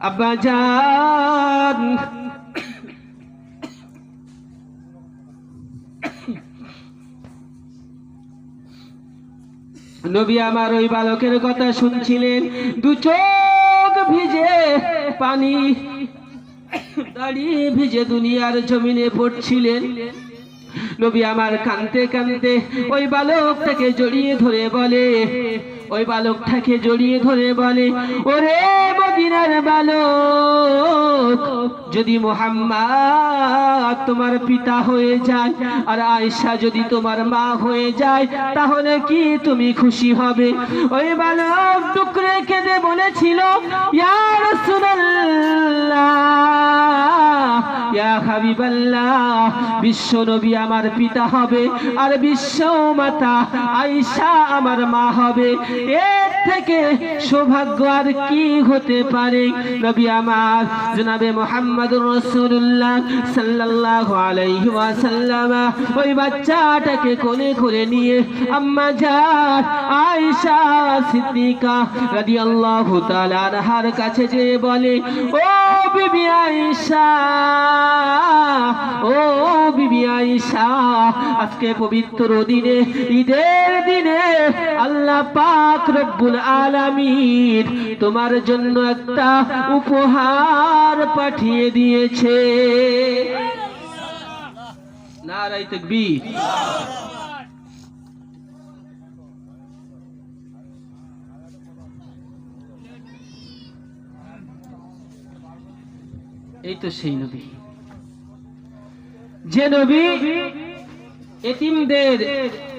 আব্বাজান নবী আমার ওই বালকের কথা শুনছিলেন। দু চোখ ভিজে পানি দাঁড়িয়ে ভিজে দুনিয়ার জমিনে পড়ছিলেন। নবী আমার কানতে কানতে ওই বালকটাকে জড়িয়ে ধরে বলে, ওই বালকটাকে জড়িয়ে ধরে বলে, ওরে মদিনার বালক। যদি মোহাম্মদ তোমার পিতা হয়ে যায় আর আয়েশা যদি তোমার মা হয়ে যায়, তাহলে কি তুমি খুশি হবে? ওই বালক টুকরে কেঁদে বলেছিল, ইয়া ইয়া হাবিবাল্লাহ, বিশ্ব নবী আমার পিতা হবে আর বিশ্ব মাতা আয়েশা আমার মা হবে। এর থেকে সৌভাগ্য আর কি হতে পারে, নবী আমার, জনাবে মোহাম্মদুর রাসূলুল্লাহ সাল্লাল্লাহু আলাইহি ওই বাচ্চাটাকে কোলে করে নিয়ে আম্মা জান, আয়েশা সিদ্দিকা রাদিয়াল্লাহু তাআলা আনহার কাছে যে বলে, ও বিবি আয়েশা, ও বিবি আয়েশা, আজকে পবিত্র দিনে, ঈদের দিনে আল্লাহ পাক রব্বুল আলামিন তোমার জন্য একটা উপহার পাঠিয়ে দিয়েছে। এই তো সেই নবী। যে নবী এতিমদের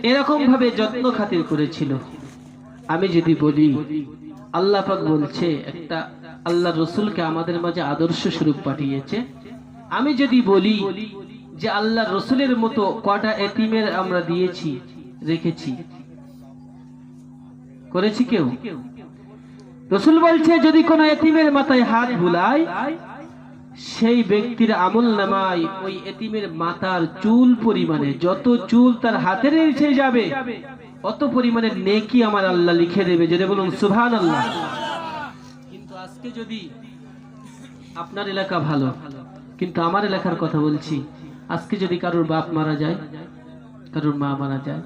এরকম ভাবে যত্ন খাতির করেছিল। আমি যদি বলি আল্লাহ পাক বলছে, একটা আল্লাহ রসুলকে আমাদের মাঝে আদর্শ স্বরূপ পাঠিয়েছে। আমি যদি বলি যে আল্লাহ রসুলের মতো কটা এতিমের আমরা দিয়েছি, রেখেছি। করেছি কেউ? রসুল বলছে, যদি কোনো এতিমের মাথায় হাত বুলায় সেই ব্যক্তির আমল নামায় ওই এতিমের মাথার চুল পরিমাণে, যত চুল তার হাতের নিচে যাবে। অত পরিমাণে নেকি আমার আল্লাহ লিখে দেবে যদি বলুন সুভান আল্লাহ কিন্তু আজকে যদি আপনার এলাকা ভালো কিন্তু আমার এলাকার কথা বলছি আজকে যদি কারোর বাপ মারা যায় কারোর মা মারা যায়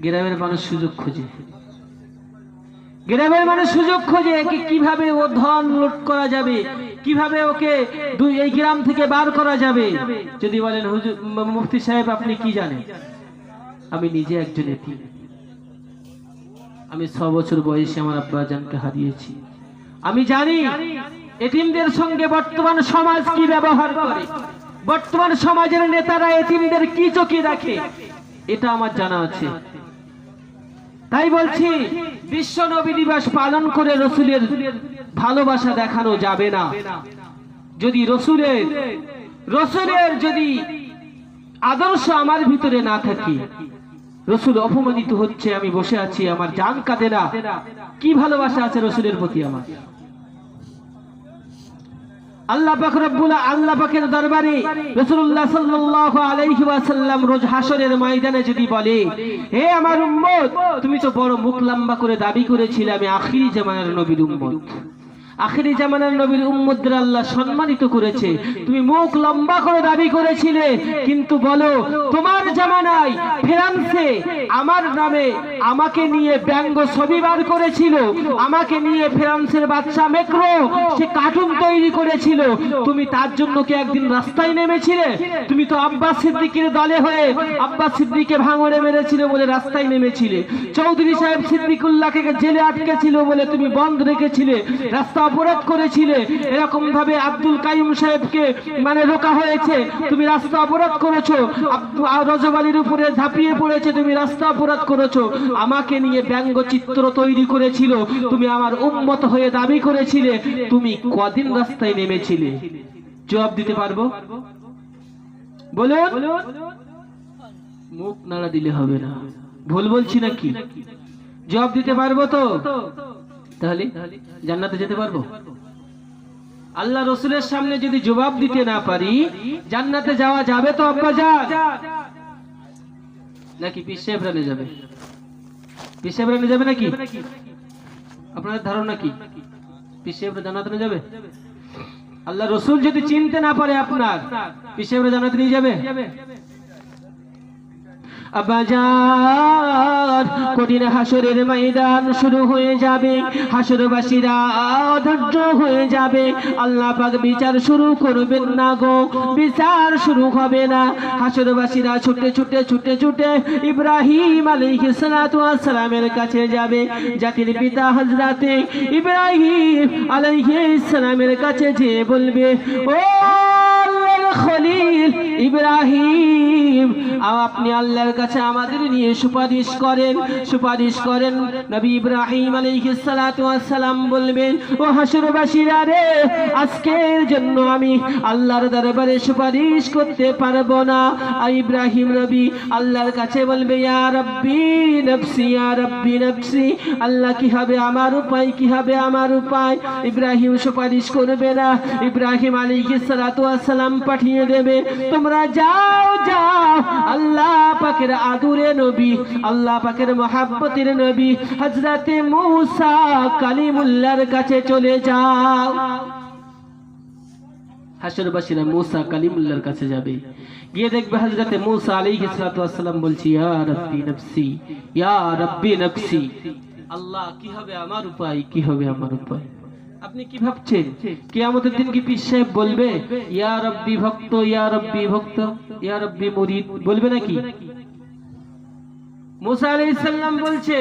গ্রামের মানুষ সুযোগ খোঁজে। গ্রামের মানুষ সুযোগ খোঁজে একে কীভাবে ও ধন লুট করা যাবে কীভাবে ওকে দুই এই গ্রাম থেকে বার করা যাবে। যদি বলেন হুজুর মুফতি সাহেব আপনি কি জানেন? আমি নিজে একজন এতিম। আমি ছ বছর বয়সে আমার আব্বা জানকে হারিয়েছি। আমি জানি এতিমদের সঙ্গে বর্তমান সমাজ কি ব্যবহার করে। বর্তমান সমাজের নেতারা এতিমদের কি চোখে রাখে এটা আমার জানা আছে। তাই বলছি, বিশ্ব নবী দিবস পালন করে রসুলের ভালোবাসা দেখানো যাবে না। যদি রসুলের রসুলের যদি আদর্শ আমার ভিতরে না থাকে রসুল অপমানিত হচ্ছে, আমি বসে আছি, আমার জান কাঁদে না। কি ভালোবাসা আছে রসুলের প্রতি আমার? আল্লাহ পাক আল্লাহ দরবারে যদি বলে, হে আমার উম্মত, তুমি তো বড় মুখ লম্বা করে দাবি করেছিলে, আমি আখিরি জামানার নবীর উম্মত। আখিরি জামানার নবীর উম্মতদের আল্লাহ সম্মানিত করেছে। তুমি মুখ লম্বা করে দাবি করেছিলে, কিন্তু বলো, তোমার জামানায় ফ্রান্সে আমার নামে আমাকে নিয়ে ব্যঙ্গ ছবি বার করেছিল। আমাকে নিয়ে ফ্রান্সের বাচ্চা মেক্রো, সে কার্টুন তৈরি করেছিল। তুমি তার জন্য কি একদিন রাস্তায় নেমেছিলে? তুমি তো আব্বাস সিদ্দিকের দলে হয়ে আব্বাস সিদ্দিকে ভাঙড়ে মেরেছিল বলে রাস্তায় নেমেছিলে। চৌধুরী সাহেব সিদ্দিকুল্লাহকে জেলে আটকেছিল বলে তুমি বন্ধ রেখেছিলে। রাস্তা অবরোধ করেছিলে। এরকম ভাবে আব্দুল কাইম সাহেবকে মানে রোকা হয়েছে। তুমি রাস্তা অবরোধ করেছ। আব্দু- আ- রজব আলীর উপরে ঝাঁপিয়ে পড়েছে, তুমি রাস্তা অবরোধ করেছ। আমাকে নিয়ে ব্যঙ্গ চিত্র তৈরি করেছিল। তুমি আমার উম্মত হয়ে দাবি করেছিলে। তুমি কদিন রাস্তায় নেমেছিলে? জবাব দিতে পারব? বলুন। মুখ নাড়া দিলে হবে না। ভুল বলছি নাকি? জবাব দিতে পারব তো? তাহলে জান্নাতে যেতে পারব? আল্লাহ রসুলের সামনে যদি জবাব দিতে না পারি, জান্নাতে যাওয়া যাবে তো আব্বা যান নাকি পিসেব রানে যাবে? পিসেব যাবে নাকি? আপনাদের ধারণা কি? পিসেবরা জানাতে নিয়ে যাবে? আল্লাহ রসুল যদি চিনতে না পারে আপনার পিসেবরা জানাতে নিয়ে যাবে? আবাজার কঠিন হাসরের ময়দান শুরু হয়ে যাবে। হাসরবাসীরা অধৈর্য হয়ে যাবে। আল্লাহ পাক বিচার শুরু করবেন না গো। বিচার শুরু হবে না। হাসরবাসীরা ছুটে ছুটে ছুটে ছুটে ইব্রাহিম আলাইহিস সালাতু ওয়াস সালামের কাছে যাবে। জাতির পিতা হযরতে ইব্রাহিম আলাইহিস সালামের কাছে যেয়ে বলবে, ও খলিল ইব্রাহিম, আপনি আল্লাহর কাছে আমাদের নিয়ে সুপারিশ করেন সুপারিশ করেন। নবী ইব্রাহিম আলাইহিস সালাতু ওয়াস সালাম বলবেন, ও হাসরবাসীরা রে, আজকের জন্য আমি আল্লাহর দরবারে সুপারিশ করতে পারব না। ইব্রাহিম নবী আল্লাহর কাছে বলবে, ইয়া রাব্বি নফসি, ইয়া রাব্বি নফসি, আল্লাহ কি হবে আমার উপায়, কি হবে আমার উপায়? ইব্রাহিম সুপারিশ করবে না। ইব্রাহিম ওয়াস সালাম পাঠিয়ে দেবে, তোমরা যাও যাও। আল্লাহ পাকের আদুরে নবী, আল্লাহ পাকের মহাব্বতের নবী হজরতে মুসা কালিমুল্লাহর কাছে চলে যাও। গিয়ে দেখবে হজরতে মুসা বলছি আল্লাহ, কি হবে আমার উপায়? কি হবে আমার উপায়? আপনি কি ভাবছেন? কিয়ামতের দিন কি পীর সাহেব বলবে, ইয়া রব্বি ভক্ত, ইয়া রব্বি ভক্ত বলবে নাকি? বলছে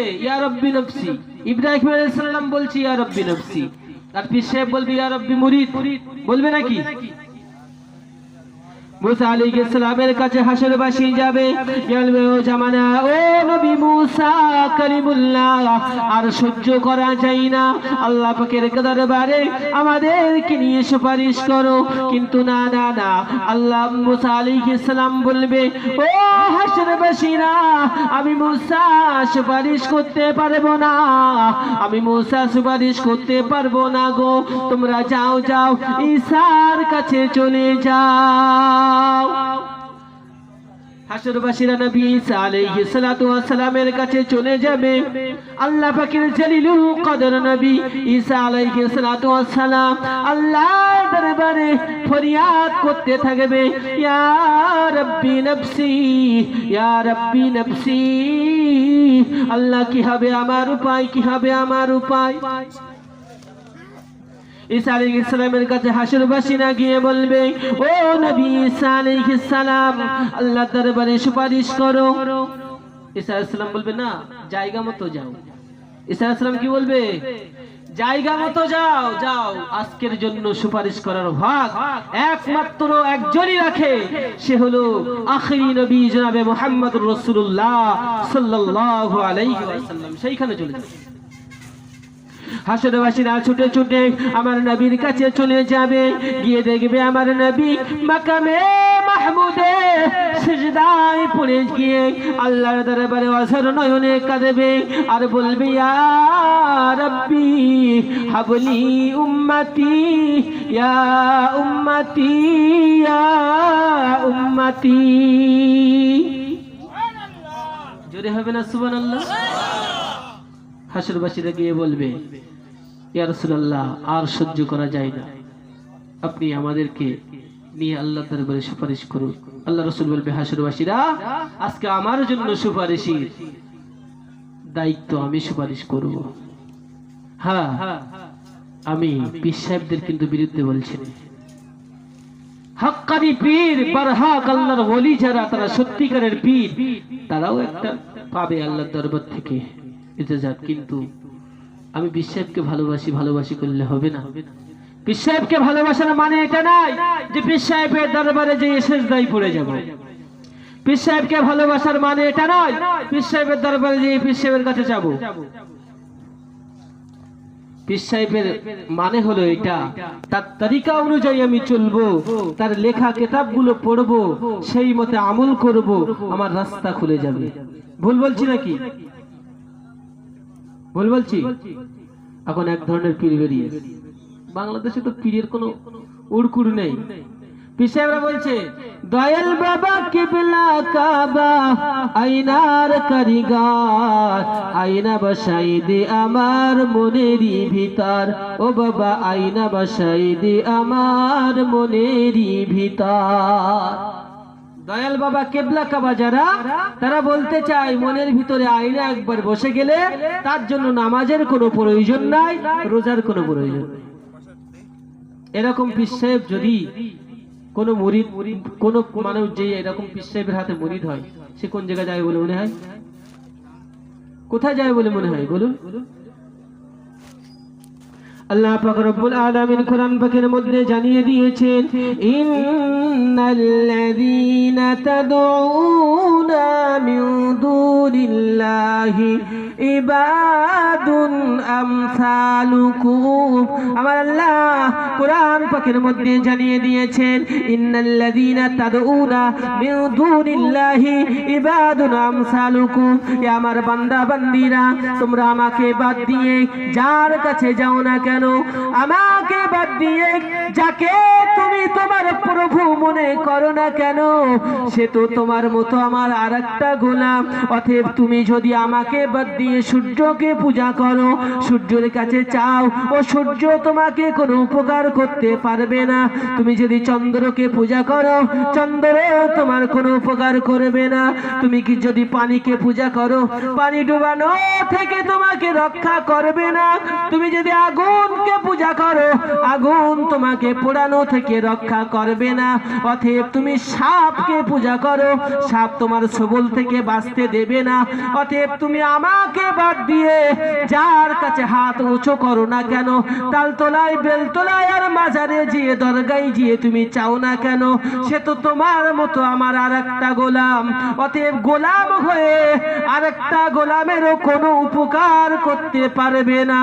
ইব্রাহিম বলছে, ইয়া নফসি আর পীর সাহেব বলবে মুরিদ বলবে নাকি? মুসা আলাইহিস সালামের কাছে হাসরবাসী যাবে। ও জামানা, ও নবী মুসা কালিমুল্লাহ আর সহ্য করা যায় না। আল্লাহ পাকের দরবারে আমাদেরকে নিয়ে সুপারিশ করো। কিন্তু না না না, আল্লাহ মুসা আলাইহিস সালাম বলবে, ও হাসরবাসীরা আমি মুসা সুপারিশ করতে পারব না। আমি মুসা সুপারিশ করতে পারব না গো। তোমরা যাও যাও, ঈশার কাছে চলে যাও। হাসরবাসীরা নবী সালাতু সালামের কাছে চলে যাবে। আল্লাহ পাকের জলিলুল কদর নবী ঈসা সালাতু সালাম দরবারে ফরিয়াদ করতে থাকবে। ইয়া রাব্বি নফসি, ইয়া রাব্বি নফসি, আল্লাহ কি হবে আমার উপায়, কি হবে আমার উপায়? ঈসা আলাইহিস সালামের কাছে গিয়ে বলবে, ও নবী ঈসা আলাইহিস সালাম আল্লাহ দরবারে সুপারিশ করো। ঈসা আলাইহিস বলবে, না, জায়গা মতো যাও। ঈসা আলাইহিস কি বলবে, জায়গা মতো যাও যাও, আজকের জন্য সুপারিশ করার ভাগ একমাত্র একজনই রাখে, সে হলো আখরি নবী জনাবে মুহাম্মদুর রাসূলুল্লাহ সাল্লাল্লাহু আলাইহি ওয়াসাল্লাম। সেইখানে চলে যাবে। হাসরবাসীরা ছুটে ছুটে আমার নবীর কাছে চলে যাবে। গিয়ে দেখবে আমার নবী মাকামে মাহমুদে সিজদায় পড়ে গিয়ে আল্লাহর দরবারে অঝর নয়নে কাঁদবে। আর বলবে রাব্বি হাবলি উম্মতি, ইয়া উম্মতি ইয়া উম্মতি। জোরে হবে না, সুবহানাল্লাহ। হাসরবাসীরা গিয়ে বলবে, ইয়া রাসূলুল্লাহ, আর সহ্য করা যায় না। আপনি আমাদেরকে নিয়ে আল্লাহ দরবারে সুপারিশ করুন। আল্লাহ রসুল বলবে, হাসরবাসীরা, আজকে আমার জন্য সুপারিশের দায়িত্ব আমি সুপারিশ করব। হ্যাঁ আমি পীর সাহেবদের কিন্তু বিরুদ্ধে বলছি। হাক্কানি পীর, বারহাক আল্লাহর ওলি যারা, তারা সত্যিকারের পীর, তারাও একটা পাবে আল্লাহর দরবার থেকে। ইজাজাত কিন্তু আমি বিশ্বাসকে ভালোবাসি ভালোবাসি করলে হবে না। সাহেবকে ভালোবাসার মানে এটা নাই যে সাহেবের দরবারে যে শেষ দায়ী পড়ে যাব। সাহেবকে ভালোবাসার মানে এটা নয় সাহেবের দরবারে যে সাহেবের কাছে যাব। সাহেবের মানে হলো এটা, তার তরিকা অনুযায়ী আমি চলবো, তার লেখা কিতাবগুলো পড়ব, সেই মতে আমল করব, আমার রাস্তা খুলে যাবে। ভুল বলছি নাকি? ভুল বলছি। এখন এক ধরনের পীর বেরিয়েছে বাংলাদেশে তো পীরের কোনো উড়কুড় নেই। পিসাবরা বলছে, দয়াল বাবা কিবলা কাবা, আইনার কারিগর আয়না বসাই দে আমার মনেরই ভিতর। ও বাবা আয়না বসাই দে আমার মনেরই ভিতর। দয়াল বাবা কেবলা কাবা যারা, তারা বলতে চায়, মনের ভিতরে আয়না একবার বসে গেলে তার জন্য নামাজের কোনো প্রয়োজন নাই, রোজার কোনো প্রয়োজন নেই। এরকম পিসেব যদি কোন মুরিদ, কোন মানুষ যে এরকম পিসেবের হাতে মুরিদ হয়, সে কোন জায়গায় যায় বলে মনে হয় কোথায় যায় বলে মনে হয়, বলুন আল্লাহ পাক রব্বুল আলামিন কোরআন পাকের মধ্যে জানিয়ে দিয়েছেন ইন্নাল্লাযীনা তাদউনা মিন দুনিল্লাহি ইবাদুন আমসালুকুম। আমার আল্লাহ কোরআন পাকের মধ্যে জানিয়ে দিয়েছেন, ইন্নাল্লাযীনা তাদউনা মিন দুনিল্লাহি ইবাদুন আমসালুকুম। এ আমার বান্দা, বান্দিরা, তোমরা আমাকে বাদ দিয়ে যার কাছে যাও না কেন, আমাকে বাদ দিয়ে যাকে তুমি তোমার প্রভু মনে করো না কেন, সে তো তোমার মতো আমার আরেকটা গোলাম। অতএব তুমি যদি আমাকে বাদ দিয়ে সূর্যকে পূজা করো। সূর্যের কাছে চাও ও সূর্য তোমাকে কোনো উপকার করতে পারবে না। তুমি যদি চন্দ্রকে পূজা করো চন্দ্র তোমার কোনো উপকার করবে না। তুমি কি যদি পানিকে পূজা করো, পানি ডুবানো থেকে তোমাকে রক্ষা করবে না। তুমি যদি আগুনকে পূজা করো, আগুন তোমাকে পোড়ানো থেকে রক্ষা করবে না। অতএব তুমি সাপকে পূজা করো। সাপ তোমার সবল থেকে বাঁচতে দেবে না। অতএব তুমি আমাকে বাদ দিয়ে যার কাছে হাত উঁচু করো না কেন? তালতলায়, বেলতলায় আর মাজারে গিয়ে দরগায় গিয়ে তুমি চাও না কেন? সে তো তোমার মতো আমার আর একটা গোলাম। অতএব গোলাম হয়ে আর একটা গোলামেরও কোনো উপকার করতে পারবে না।